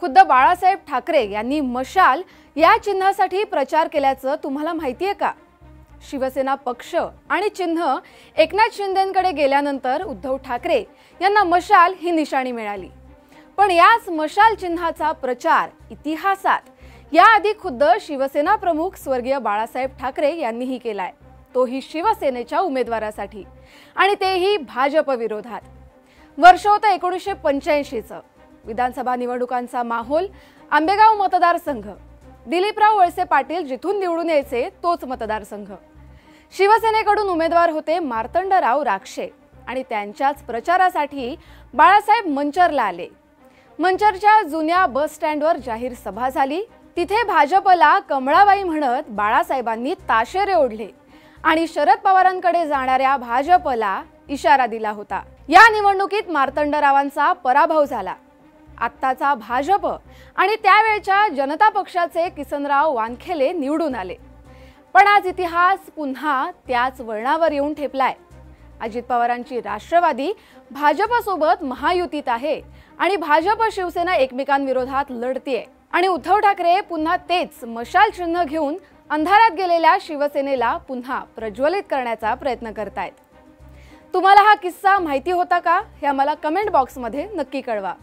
खुद्द बाळासाहेब ठाकरे यांनी मशाल या चिन्हासाठी प्रचार केल्याचं तुम्हाला माहिती आहे का? शिवसेना पक्ष आणि चिन्ह एकनाथ शिंदेकडे गेल्यानंतर उद्धव ठाकरे यांना मशाल ही निशाणी मिळाली. पण याच मशाल चिन्हाचा प्रचार इतिहासात याआधी खुद्द शिवसेना प्रमुख स्वर्गीय बाळासाहेब ठाकरे यांनीही केलाय. तोही शिवसेनेच्या उमेदवारासाठी आणि तेही भाजप विरोधात. वर्ष होतं एकोणीसशे पंच्याऐंशीचं. विधानसभा निवडणुकांचा माहोल आंबेगाव मतदारसंघ. दिलीपराव वळसे पाटील जिथून निवडून यायचे तोच मतदारसंघ. शिवसेनेकडून उमेदवार होते मार्तंडराव राक्षे आणि त्यांच्याच प्रचारासाठी बाळासाहेब मंचरला आले. मंचरच्या जुन्या बस स्टँडवर जाहीर सभा झाली. तिथे भाजपला कमळाबाई म्हणत बाळासाहेबांनी ताशेरे ओढले आणि शरद पवारांकडे जाणाऱ्या भाजपला इशारा दिला होता. या निवडणुकीत मार्तंडरावांचा पराभव झाला. आत्ताचा भाजप आणि त्यावेळच्या जनता पक्षाचे किसनराव वानखेले निवडून आले. पण आज इतिहास पुन्हा त्याच वळणावर येऊन ठेपलाय. अजित पवारांची राष्ट्रवादी भाजपसोबत महायुतीत आहे आणि भाजप शिवसेना एकमेकांविरोधात लढतीये. आणि उद्धव ठाकरे पुन्हा तेच मशाल चिन्ह घेऊन अंधारात गेलेल्या शिवसेनेला पुन्हा प्रज्वलित करण्याचा प्रयत्न करतायत. तुम्हाला हा किस्सा माहिती होता का? हे आम्हाला कमेंट बॉक्समध्ये नक्की कळवा.